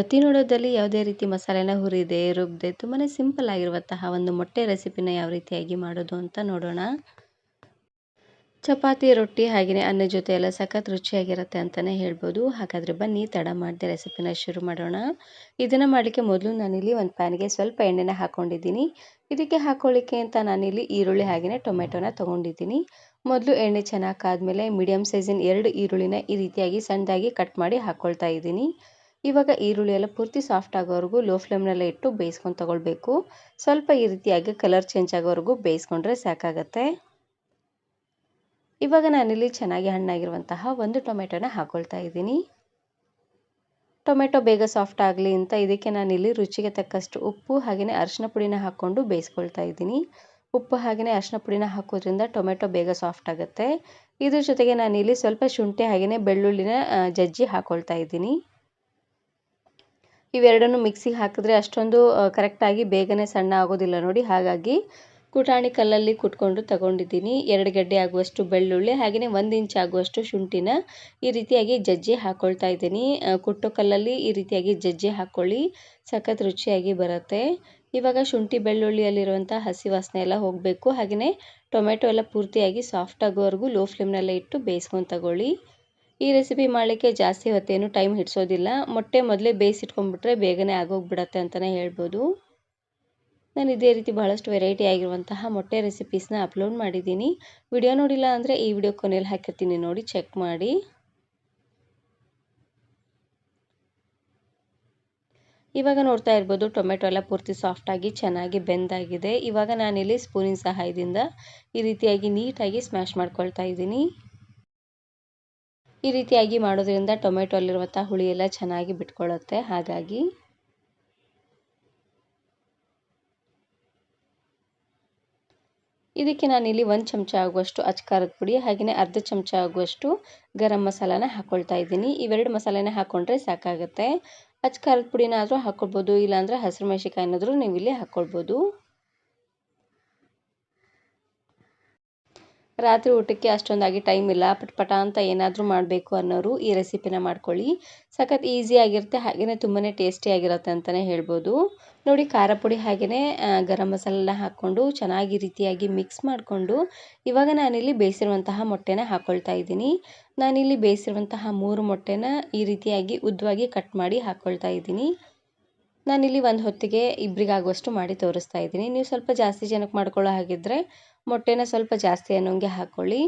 ಪ್ರತಿ ನೋಡೋದಲ್ಲಿ ಯಾವುದೇ ರೀತಿ ಮಸಾಲೆನ ಹುರಿದೆ ರುಬ್ಬದೆ ತುಂಬಾ ಸಿಂಪಲ್ ಆಗಿರುವಂತಹ ಒಂದು ಮೊಟ್ಟೆ ರೆಸಿಪಿನ ಯಾವ ರೀತಿಯಾಗಿ ಮಾಡೋದು ಅಂತ ನೋಡೋಣ. ಚಪಾತಿ, ರೊಟ್ಟಿ ಹಾಗೆಯೇ ಅನ್ನ ಜೊತೆ ಎಲ್ಲ ಸಖತ್ ರುಚಿಯಾಗಿರುತ್ತೆ ಅಂತಲೇ ಹೇಳ್ಬೋದು. ಹಾಗಾದರೆ ಬನ್ನಿ, ತಡ ಮಾಡಿದೆ ರೆಸಿಪಿನ ಶುರು ಮಾಡೋಣ. ಇದನ್ನು ಮಾಡಲಿಕ್ಕೆ ಮೊದಲು ನಾನಿಲ್ಲಿ ಒಂದು ಪ್ಯಾನ್ಗೆ ಸ್ವಲ್ಪ ಎಣ್ಣೆನ ಹಾಕ್ಕೊಂಡಿದ್ದೀನಿ ಇದಕ್ಕೆ ಹಾಕೊಳ್ಳಿಕ್ಕೆ ಅಂತ ನಾನಿಲ್ಲಿ ಈರುಳ್ಳಿ ಹಾಗೆಯೇ ಟೊಮೆಟೊನ ತೊಗೊಂಡಿದ್ದೀನಿ. ಮೊದಲು ಎಣ್ಣೆ ಚೆನ್ನಾಗಿ ಕಾದ್ಮೇಲೆ ಮೀಡಿಯಮ್ ಸೈಜಿನ ಎರಡು ಈರುಳ್ಳಿನ ಈ ರೀತಿಯಾಗಿ ಸಣ್ಣದಾಗಿ ಕಟ್ ಮಾಡಿ ಹಾಕ್ಕೊಳ್ತಾ ಇದ್ದೀನಿ. ಇವಾಗ ಈರುಳ್ಳಿ ಎಲ್ಲ ಪೂರ್ತಿ ಸಾಫ್ಟ್ ಆಗೋವರೆಗೂ ಲೋ ಫ್ಲೇಮ್ನಲ್ಲೇ ಇಟ್ಟು ಬೇಯಿಸ್ಕೊಂಡು ತಗೊಳ್ಬೇಕು. ಸ್ವಲ್ಪ ಈ ರೀತಿಯಾಗಿ ಕಲರ್ ಚೇಂಜ್ ಆಗೋವರೆಗೂ ಬೇಯಿಸ್ಕೊಂಡ್ರೆ ಸಾಕಾಗತ್ತೆ. ಇವಾಗ ನಾನಿಲ್ಲಿ ಚೆನ್ನಾಗಿ ಹಣ್ಣಾಗಿರುವಂತಹ ಒಂದು ಟೊಮೆಟೊನ ಹಾಕೊಳ್ತಾ ಇದ್ದೀನಿ. ಟೊಮೆಟೊ ಬೇಗ ಸಾಫ್ಟ್ ಆಗಲಿ ಅಂತ ಇದಕ್ಕೆ ನಾನಿಲ್ಲಿ ರುಚಿಗೆ ತಕ್ಕಷ್ಟು ಉಪ್ಪು ಹಾಗೆಯೇ ಅರಿಶಿನ ಪುಡಿನ ಹಾಕ್ಕೊಂಡು ಬೇಯಿಸ್ಕೊಳ್ತಾ ಇದ್ದೀನಿ. ಉಪ್ಪು ಹಾಗೆಯೇ ಅರಿಶಿನ ಪುಡಿನ ಹಾಕೋದ್ರಿಂದ ಟೊಮೆಟೊ ಬೇಗ ಸಾಫ್ಟ್ ಆಗುತ್ತೆ. ಇದ್ರ ಜೊತೆಗೆ ನಾನಿಲ್ಲಿ ಸ್ವಲ್ಪ ಶುಂಠಿ ಹಾಗೆಯೇ ಬೆಳ್ಳುಳ್ಳಿನ ಜಜ್ಜಿ ಹಾಕ್ಕೊಳ್ತಾ ಇದ್ದೀನಿ. ಇವೆರಡನ್ನು ಮಿಕ್ಸಿಗೆ ಹಾಕಿದ್ರೆ ಅಷ್ಟೊಂದು ಕರೆಕ್ಟಾಗಿ ಬೇಗನೆ ಸಣ್ಣ ಆಗೋದಿಲ್ಲ ನೋಡಿ. ಹಾಗಾಗಿ ಕುಟಾಣಿ ಕಲ್ಲಲ್ಲಿ ಕುಟ್ಕೊಂಡು ತಗೊಂಡಿದ್ದೀನಿ. ಎರಡು ಗಡ್ಡೆ ಆಗುವಷ್ಟು ಬೆಳ್ಳುಳ್ಳಿ ಹಾಗೆಯೇ ಒಂದು ಇಂಚ್ ಆಗುವಷ್ಟು ಶುಂಠಿನ ಈ ರೀತಿಯಾಗಿ ಜಜ್ಜಿ ಹಾಕ್ಕೊಳ್ತಾ ಇದ್ದೀನಿ. ಕುಟ್ಟೋ ಕಲ್ಲಲ್ಲಿ ಈ ರೀತಿಯಾಗಿ ಜಜ್ಜಿ ಹಾಕ್ಕೊಳ್ಳಿ ಸಖತ್ ರುಚಿಯಾಗಿ ಬರುತ್ತೆ. ಇವಾಗ ಶುಂಠಿ ಬೆಳ್ಳುಳ್ಳಿಯಲ್ಲಿರುವಂಥ ಹಸಿ ವಾಸನೆ ಎಲ್ಲ ಹೋಗಬೇಕು. ಹಾಗೆಯೇ ಟೊಮೆಟೊ ಎಲ್ಲ ಪೂರ್ತಿಯಾಗಿ ಸಾಫ್ಟ್ ಆಗೋವರೆಗೂ ಲೋ ಫ್ಲೇಮ್ನಲ್ಲೇ ಇಟ್ಟು ಬೇಯಿಸ್ಕೊಂಡು ತಗೊಳ್ಳಿ. ಈ ರೆಸಿಪಿ ಮಾಡಲಿಕ್ಕೆ ಜಾಸ್ತಿ ಹೊತ್ತೇನು ಟೈಮ್ ಹಿಡಿಸೋದಿಲ್ಲ. ಮೊಟ್ಟೆ ಮೊದಲೇ ಬೇಯಿಸಿಟ್ಕೊಂಡ್ಬಿಟ್ರೆ ಬೇಗನೆ ಆಗೋಗ್ಬಿಡತ್ತೆ ಅಂತಲೇ ಹೇಳ್ಬೋದು. ನಾನು ಇದೇ ರೀತಿ ಬಹಳಷ್ಟು ವೆರೈಟಿ ಆಗಿರುವಂತಹ ಮೊಟ್ಟೆ ರೆಸಿಪೀಸ್ನ ಅಪ್ಲೋಡ್ ಮಾಡಿದ್ದೀನಿ. ವಿಡಿಯೋ ನೋಡಿಲ್ಲ ಅಂದರೆ ಈ ವಿಡಿಯೋ ಕೊನೆಯಲ್ಲಿ ಹಾಕಿರ್ತೀನಿ ನೋಡಿ ಚೆಕ್ ಮಾಡಿ. ಇವಾಗ ನೋಡ್ತಾ ಇರ್ಬೋದು, ಟೊಮೆಟೊ ಎಲ್ಲ ಪೂರ್ತಿ ಸಾಫ್ಟಾಗಿ ಚೆನ್ನಾಗಿ ಬೆಂದಾಗಿದೆ ಇವಾಗ ನಾನಿಲ್ಲಿ ಸ್ಪೂನಿನ ಸಹಾಯದಿಂದ ಈ ರೀತಿಯಾಗಿ ನೀಟಾಗಿ ಸ್ಮ್ಯಾಶ್ ಮಾಡ್ಕೊಳ್ತಾ ಇದ್ದೀನಿ. ಈ ರೀತಿಯಾಗಿ ಮಾಡೋದ್ರಿಂದ ಟೊಮೆಟೊ ಅಲ್ಲಿರುವಂಥ ಹುಳಿ ಎಲ್ಲ ಚೆನ್ನಾಗಿ ಬಿಟ್ಕೊಳ್ಳುತ್ತೆ. ಹಾಗಾಗಿ ಇದಕ್ಕೆ ನಾನಿಲ್ಲಿ ಒಂದು ಚಮಚ ಆಗುವಷ್ಟು ಅಚ್ಕಾರದ ಪುಡಿ, ಹಾಗೆಯೇ ಅರ್ಧ ಚಮಚ ಆಗುವಷ್ಟು ಗರಂ ಮಸಾಲಾನ ಹಾಕ್ಕೊಳ್ತಾ ಇದ್ದೀನಿ. ಇವೆರಡು ಮಸಾಲೆನ ಹಾಕ್ಕೊಂಡ್ರೆ ಸಾಕಾಗುತ್ತೆ. ಅಚ್ಕಾರದ ಪುಡಿನಾದರೂ ಹಾಕ್ಕೊಳ್ಬೋದು ಇಲ್ಲಾಂದರೆ ಹಸಿರು ಮೆಣಸಿಕಾಯಿನಾದರೂ ನೀವು ಇಲ್ಲಿ ಹಾಕ್ಕೊಳ್ಬೋದು ರಾತ್ರಿ ಊಟಕ್ಕೆ ಅಷ್ಟೊಂದಾಗಿ ಟೈಮ್ ಇಲ್ಲ. ಪಟ್ ಪಟ ಅಂತ ಏನಾದರೂ ಮಾಡಬೇಕು ಅನ್ನೋರು ಈ ರೆಸಿಪಿನ ಮಾಡ್ಕೊಳ್ಳಿ. ಸಖತ್ ಈಸಿಯಾಗಿರುತ್ತೆ ಹಾಗೆಯೇ ತುಂಬಾ ಟೇಸ್ಟಿಯಾಗಿರುತ್ತೆ ಅಂತಲೇ ಹೇಳ್ಬೋದು. ನೋಡಿ ಖಾರ ಪುಡಿ ಹಾಗೆಯೇ ಗರಂ ಮಸಾಲೆಲ್ಲ ಹಾಕ್ಕೊಂಡು ಚೆನ್ನಾಗಿ ರೀತಿಯಾಗಿ ಮಿಕ್ಸ್ ಮಾಡಿಕೊಂಡು ಇವಾಗ ನಾನಿಲ್ಲಿ ಬೇಯಿಸಿರುವಂತಹ ಮೊಟ್ಟೆನ ಹಾಕ್ಕೊಳ್ತಾ ಇದ್ದೀನಿ. ನಾನಿಲ್ಲಿ ಬೇಯಿಸಿರುವಂತಹ ಮೂರು ಮೊಟ್ಟೆನ ಈ ರೀತಿಯಾಗಿ ಉದ್ದವಾಗಿ ಕಟ್ ಮಾಡಿ ಹಾಕ್ಕೊಳ್ತಾ ಇದ್ದೀನಿ. ನಾನಿಲ್ಲಿ ಒಂದು ಹೊತ್ತಿಗೆ ಇಬ್ಬರಿಗಾಗುವಷ್ಟು ಮಾಡಿ ತೋರಿಸ್ತಾ ಇದ್ದೀನಿ. ನೀವು ಸ್ವಲ್ಪ ಜಾಸ್ತಿ ಜನಕ್ಕೆ ಮಾಡ್ಕೊಳ್ಳೋ ಹಾಗಿದ್ದರೆ ಮೊಟ್ಟೆನ ಸ್ವಲ್ಪ ಜಾಸ್ತಿ ಅನ್ನೋಂಗೆ ಹಾಕ್ಕೊಳ್ಳಿ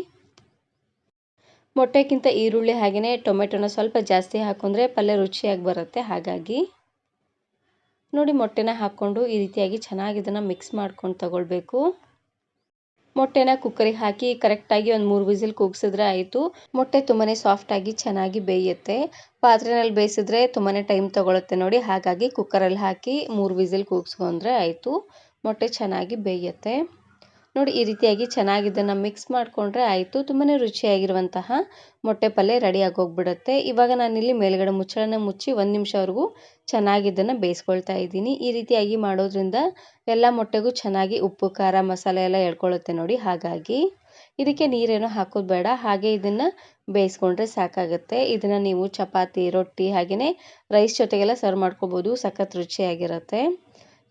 ಮೊಟ್ಟೆಗಿಂತ ಈರುಳ್ಳಿ ಹಾಗೆಯೇ ಟೊಮೆಟೊನ ಸ್ವಲ್ಪ ಜಾಸ್ತಿ ಹಾಕೊಂಡ್ರೆ ಪಲ್ಯ ರುಚಿಯಾಗಿ ಬರುತ್ತೆ. ಹಾಗಾಗಿ ನೋಡಿ ಮೊಟ್ಟೆನ ಹಾಕ್ಕೊಂಡು ಈ ರೀತಿಯಾಗಿ ಚೆನ್ನಾಗಿ ಇದನ್ನು ಮಿಕ್ಸ್ ಮಾಡ್ಕೊಂಡು ತಗೊಳ್ಬೇಕು. ಮೊಟ್ಟೆನ ಕುಕ್ಕರಿಗೆ ಹಾಕಿ ಕರೆಕ್ಟಾಗಿ ಒಂದು ಮೂರು ವಿಸಿಲ್ ಕೂಗಿಸಿದ್ರೆ ಆಯಿತು. ಮೊಟ್ಟೆ ತುಂಬಾ ಸಾಫ್ಟಾಗಿ ಚೆನ್ನಾಗಿ ಬೇಯುತ್ತೆ. ಪಾತ್ರೆನಲ್ಲಿ ಬೇಯಿಸಿದ್ರೆ ತುಂಬಾ ಟೈಮ್ ತೊಗೊಳುತ್ತೆ ನೋಡಿ. ಹಾಗಾಗಿ ಕುಕ್ಕರಲ್ಲಿ ಹಾಕಿ ಮೂರು ವಿಸಿಲ್ ಕೂಗಿಸ್ಕೊಂಡ್ರೆ ಆಯಿತು. ಮೊಟ್ಟೆ ಚೆನ್ನಾಗಿ ಬೇಯುತ್ತೆ. ನೋಡಿ, ಈ ರೀತಿಯಾಗಿ ಚೆನ್ನಾಗಿ ಇದನ್ನು ಮಿಕ್ಸ್ ಮಾಡಿಕೊಂಡ್ರೆ ಆಯಿತು. ತುಂಬಾ ರುಚಿಯಾಗಿರುವಂತಹ ಮೊಟ್ಟೆ ಪಲ್ಯ ರೆಡಿ ಆಗೋಗ್ಬಿಡುತ್ತೆ. ಇವಾಗ ನಾನಿಲ್ಲಿ ಮೇಲ್ಗಡೆ ಮುಚ್ಚಳನ ಮುಚ್ಚಿ ಒಂದು ನಿಮಿಷವರೆಗೂ ಚೆನ್ನಾಗಿ ಇದನ್ನು ಬೇಯಿಸ್ಕೊಳ್ತಾ ಇದ್ದೀನಿ. ಈ ರೀತಿಯಾಗಿ ಮಾಡೋದ್ರಿಂದ ಎಲ್ಲ ಮೊಟ್ಟೆಗೂ ಚೆನ್ನಾಗಿ ಉಪ್ಪು, ಖಾರ, ಮಸಾಲೆ ಎಲ್ಲ ಎಳ್ಕೊಳ್ಳುತ್ತೆ ನೋಡಿ, ಹಾಗಾಗಿ. ಇದಕ್ಕೆ ನೀರೇನು ಹಾಕೋದು ಬೇಡ. ಹಾಗೆ ಇದನ್ನು ಬೇಯಿಸ್ಕೊಂಡ್ರೆ ಸಾಕಾಗುತ್ತೆ. ಇದನ್ನು ನೀವು ಚಪಾತಿ, ರೊಟ್ಟಿ ಹಾಗೆಯೇ ರೈಸ್ ಜೊತೆಗೆಲ್ಲ ಸರ್ವ್ ಮಾಡ್ಕೋಬೋದು. ಸಖತ್ ರುಚಿಯಾಗಿರುತ್ತೆ.